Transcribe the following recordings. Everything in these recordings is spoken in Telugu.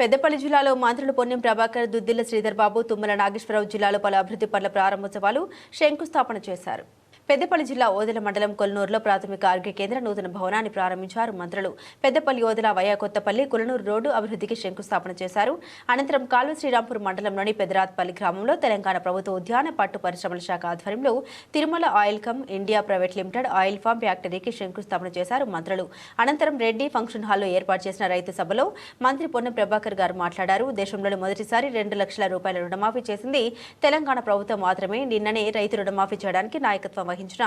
పెద్దపల్లి జిల్లాలో మంత్రులు పొన్నం ప్రభాకర్ దుద్దిల్ల శ్రీధర్ బాబు తుమ్మల నాగేశ్వరరావు జిల్లాలో పలు అభివృద్ధి పనుల ప్రారంభోత్సవాలు శంకుస్థాపన చేశారు. పెద్దపల్లి జిల్లా ఓదెల మండలం కొలనూరులో ప్రాథమిక ఆరోగ్య కేంద్ర నూతన భవనాన్ని ప్రారంభించారు మంత్రులు. పెద్దపల్లి ఓదెల వయా కొత్తపల్లి కొలనూరు రోడ్డు అభివృద్ధికి శంకుస్థాపన చేశారు. అనంతరం కాల్వ శ్రీరాంపూర్ మండలంలోని పెదరాత్పల్లి గ్రామంలో తెలంగాణ ప్రభుత్వ ఉద్యాన పట్టు పరిశ్రమల శాఖ ఆధ్వర్యంలో Tirumala oil cum India private limited oil farm ఫ్యాక్టరీకి శంకుస్థాపన చేశారు మంత్రులు. అనంతరం రెడ్డి ఫంక్షన్ హాల్లో ఏర్పాటు చేసిన రైతు సభలో మంత్రి పొన్నం ప్రభాకర్ గారు మాట్లాడారు. దేశంలోని మొదటిసారి రెండు లక్షల రూపాయల రుణమాఫీ చేసింది తెలంగాణ ప్రభుత్వం మాత్రమే. నిన్ననే రైతు రుణమాఫీ చేయడానికి నాయకత్వం నిర్వహించిన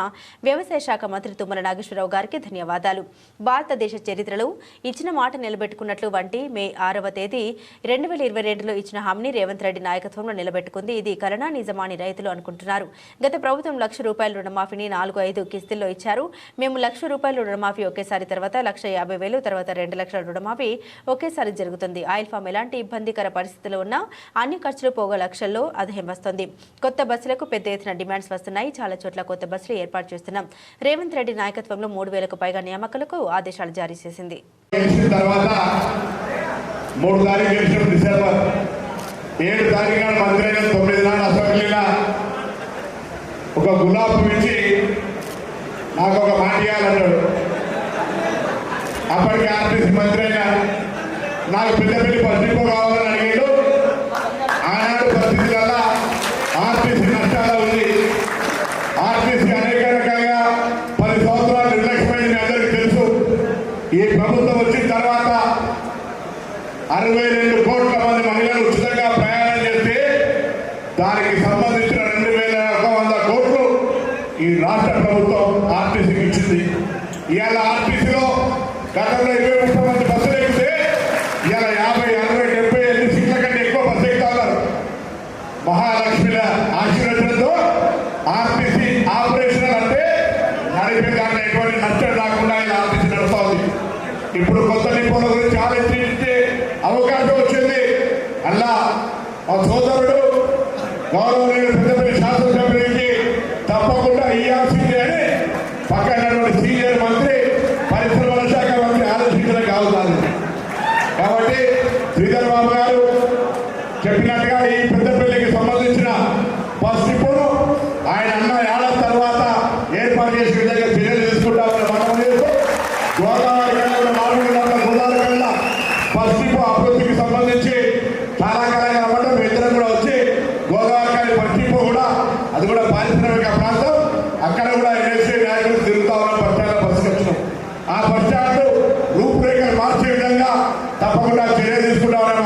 వ్యవసాయ శాఖ మంత్రి తుమ్మల నాగేశ్వరరావు గారికి ధన్యవాదాలు. భారతదేశ చరిత్రలో ఇచ్చిన మాట నిలబెట్టుకున్నట్లు వంటి మే ఆరవ తేదీ రెండు వేల ఇరవై రెండులో ఇచ్చిన హామీని రేవంత్ రెడ్డి నాయకత్వంలో నిలబెట్టుకుంది. ఇది కరోనా నిజమాని రైతులు అనుకుంటున్నారు. గత ప్రభుత్వం లక్ష రూపాయల రుణమాఫీని నాలుగు ఐదు కిస్తుల్లో ఇచ్చారు. మేము లక్ష రూపాయల రుణమాఫీ ఒకేసారి తర్వాత లక్ష యాభై వేలు తర్వాత రెండు లక్షల రుణమాఫీ ఒకేసారి జరుగుతుంది. ఆయిల్ ఫామ్ ఎలాంటి ఇబ్బందికర పరిస్థితులు ఉన్నా అన్ని ఖర్చులు పోగా లక్షల్లో ఆదాయం వస్తుంది. కొత్త బస్సులకు పెద్ద ఎత్తున డిమాండ్స్ వస్తున్నాయి. చాలా చోట్ల కొత్త బస్సు బస్సులు ఏర్పాటు చేస్తున్నాం. రేవంత్ రెడ్డి నాయకత్వంలో మూడు వేలకు పైగా నియామకాలకు ఆదేశాలు జారీ చేసింది. మూడు తారీఖు డిసెంబర్ ఏడు తారీఖు నాడు మంత్రి తొమ్మిది నాడు అసెంబ్లీలో ఒక గులాబ్ ఇచ్చి నాకు ఒక మాట ఇవ్వాలన్నాడు. అప్పటికి ఆర్టీసీ మంత్రి అయినా నాకు పిల్ల పెద్దపల్లి పట్టింపు కావాలని అడిగాడు ఆనాడు పరిస్థితి వల్ల ఆర్టీసీ నష్టాలు ఉంది ఆర్టీసీ అనేక రకాలుగా పది సంవత్సరాలు నిర్లక్ష్యమైంది మీ అందరికీ తెలుసు ఈ ప్రభుత్వం వచ్చిన తర్వాత అరవై రెండు కోట్ల మంది మహిళలు ఉచితంగా ప్రయాణం చేస్తే దానికి సంబంధించిన రెండు వేల ఒక వంద కోట్లు ఈ రాష్ట్ర ప్రభుత్వం ఆర్టీసీకి ఇచ్చింది. ఇవాళ ఆర్టీసీలో గతంలో ఇరవై ముప్పై మంది బస్సులు ఎక్కితే ఇవాళ యాభై అరవై డెబ్బై ఎనిమిది సీట్ల కంటే ఎక్కువ బస్సు ఎక్కుతా ఉన్నారు. మహాలక్ష్మిల ఆశీర్వచనంతో ఆర్టీసీ ఆపరేషనల్ అంటే నడిపే దాంట్లో ఎటువంటి నష్టం రాకుండా ఇలా ఆర్టీసీ నడుస్తా ఉంది. ఇప్పుడు కొత్త నిపుణుల గురించి ఆలోచించి అల్లా మా సోదరుడు గౌరవనీయులు పెద్దపల్లి శాసనసభ్యునికి తప్పకుండా ఇయ్యాల్సిందే అని పక్కన సీనియర్ మంత్రి పరిశ్రమల శాఖ మంత్రి ఆలోచించడం కావాలి కాబట్టి శ్రీధర్ బాబు గారు చెప్పినట్టుగా ఈ పెద్దపల్లికి సంబంధించిన బస్ ఇప్పుడు ఆయన అన్న ఏడాది తర్వాత ఏర్పాటు చేసిన విధంగా చర్యలు తీసుకుంటామని మనం చేస్తూ గోదావరి కన్నా నాలుగు గంటల గోదావరి కన్నా బస్ డిపో అభివృద్ధికి సంబంధించి చాలా కాలంగా అవ్వడం మీ ఇద్దరం కూడా వచ్చి గోదావరి కానీ బస్ డిపో కూడా అది కూడా పారిశ్రామిక ప్రాంతం అక్కడ కూడా ఎన్ఎస్సీ నాయకులు తిరుగుతా ఉన్న బస్ స్టాండ్ బస్సు వచ్చినాం ఆ బస్ స్టాండ్ రూపురేఖలు మార్చే విధంగా తప్పకుండా చర్య తీసుకుంటామని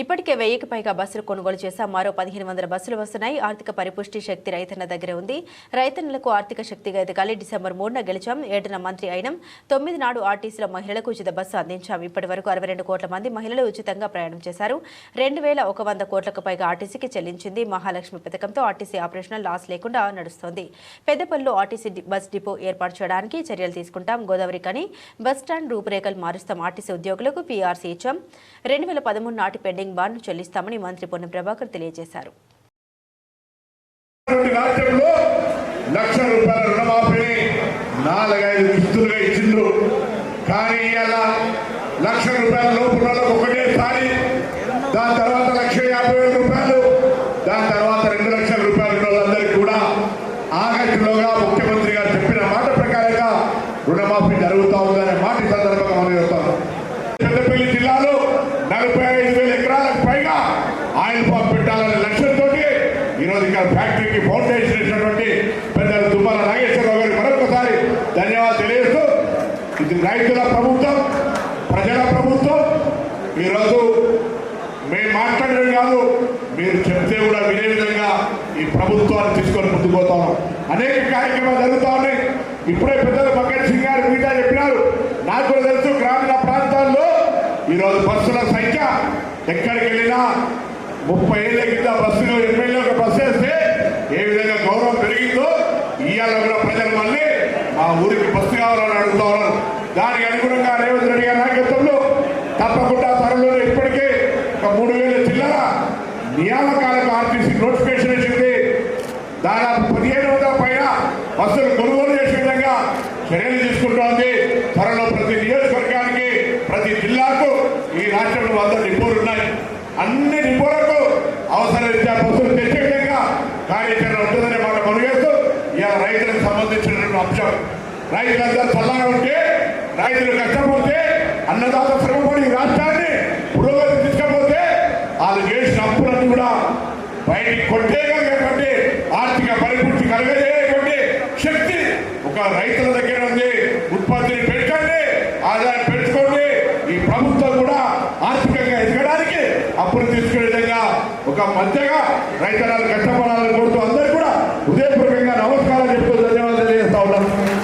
ఇప్పటికే వెయ్యికి పైగా బస్సులు కొనుగోలు చేశా మరో పదిహేను వందల బస్సులు వస్తున్నాయి. ఆర్థిక పరిపుష్టి శక్తి రైతన్న దగ్గర ఉంది. రైతన్నలకు ఆర్థిక శక్తిగా ఎదగాలి. డిసెంబర్ మూడున గెలిచాం. ఏడున మంత్రి అయినం. తొమ్మిది నాడు ఆర్టీసీలో మహిళలకు ఉచిత బస్సు అందించాం. ఇప్పటి వరకు అరవై రెండు కోట్ల మంది మహిళలు ఉచితంగా ప్రయాణం చేశారు. రెండు వేల ఒక వంద కోట్లకు పైగా ఆర్టీసీకి చెల్లించింది. మహాలక్ష్మి పథకంతో ఆర్టీసీ ఆపరేషనల్ లాస్ లేకుండా నడుస్తోంది. పెద్దపల్లిలో ఆర్టీసీ బస్ డిపో ఏర్పాటు చేయడానికి చర్యలు తీసుకుంటాం. గోదావరి కని బస్ స్టాండ్ రూపురేఖలు మారుస్తాం. ఆర్టీసీ ఉద్యోగులకు పీఆర్సీ ఇచ్చాం. రెండు వేల పదమూడు నాటి పెండింగ్ బాండ్ను చెల్లిస్తామని మంత్రి పొన్నం ప్రభాకర్ తెలియజేశారు. లక్ష రూపాయల రుణమాఫీని నాలుగైదు కిస్తులుగా ఇచ్చిండ్రు. కానీ లక్ష రూపాయల లోపు ఒకటేసారి దాని తర్వాత లక్ష యాభై వేల రూపాయలు దాని తర్వాత రెండు లక్షల రూపాయలు ఉన్న వాళ్ళందరికీ కూడా ఆగస్టులోగా ముఖ్యమంత్రి గారు చెప్పిన మాట ప్రకారంగా రుణమాఫీ జరుగుతూ ఉందనే మాట ఈ సందర్భంగా మనం చెప్తాం పెద్దపల్లి జిల్లాలో నలభై ఐదు వేల ఎకరాలకు పైగా ఆయిల్ పంప్ పెట్టాలనే లక్ష్యంతో ఈరోజు ఇక్కడ ఫ్యాక్టరీకి ఫౌండేషన్ ఇచ్చినటువంటి పెద్ద తుమ్మల నాగేశ్వరరావు గారికి మరొకసారి ధన్యవాదాలు తెలియజేస్తూ ఇది రైతుల ప్రభుత్వం ప్రజల ప్రభుత్వం. ఈరోజు మేము మాట్లాడడం కాదు మీరు చెప్తే కూడా వినే విధంగా ఈ ప్రభుత్వాన్ని తీసుకొని ముందుకు పోతాం అనేక కార్యక్రమాలు జరుగుతూ ఉన్నాయి. ఇప్పుడే పెద్దలు భగత్ సింగ్ గారు మిగతా చెప్పినారు. నాకు కూడా తెలుసు గ్రామీణ ప్రాంతాల్లో ఈరోజు బస్సుల సంఖ్య ఎక్కడికి వెళ్ళినా ముప్పై ఏళ్ళ కింద బస్సులు ఎమ్మెల్యే ఒక బస్సు వేస్తే ఏ విధంగా గౌరవం పెరిగిందో ఇవాళ కూడా ప్రజలు మళ్ళీ మా ఊరికి బస్సు కావాలని అడుగుతా ఉన్నారు. దానికి అనుగుణంగా రేవంత్ రెడ్డి గారి నాయకత్వంలో తప్పకుండా త్వరలో ఇప్పటికే ఒక మూడు వేల జిల్లాల నియామకాలకు ఆర్టీసీ నోటిఫికేషన్ ఇచ్చింది దాదాపు పదిహేను వందల పైన బస్సులు కొనుగోలు చేసే విధంగా చర్యలు తీసుకుంటోంది. త్వరలో ప్రతి నియోజకవర్గానికి ప్రతి జిల్లాకు ఈ రాష్ట్రంలో వంద డిపోలు ఉన్నాయి. అన్ని డిపోలకు అవసరరీత్యా బస్సులు తెచ్చే విధంగా కార్యాచరణ ఉంటుందనే మాట కొనుగేస్తూ ఇలా రైతులకు సంబంధించినటువంటి అంశం. రైతులందరూ చల్లగా ఉంటే రైతులు కష్టపోతే అన్నదాత శ్రమపడి రాష్ట్రాన్ని పురోగతి తీసుకపోతే వాళ్ళు చేసిన అప్పులన్నీ కూడా బయటికి కొట్టేయగలిగేటువంటి ఆర్థిక పరిపూర్తి కలగజేయటువంటి శక్తి ఒక రైతుల దగ్గర ఉంది. ఉత్పత్తిని పెంచండి ఆదాయం పెంచుకోండి. ఈ ప్రభుత్వం కూడా ఆర్థికంగా ఎదగడానికి అప్పులు తీసుకునే విధంగా ఒక మధ్యగా రైతనాలు ఉదయపూర్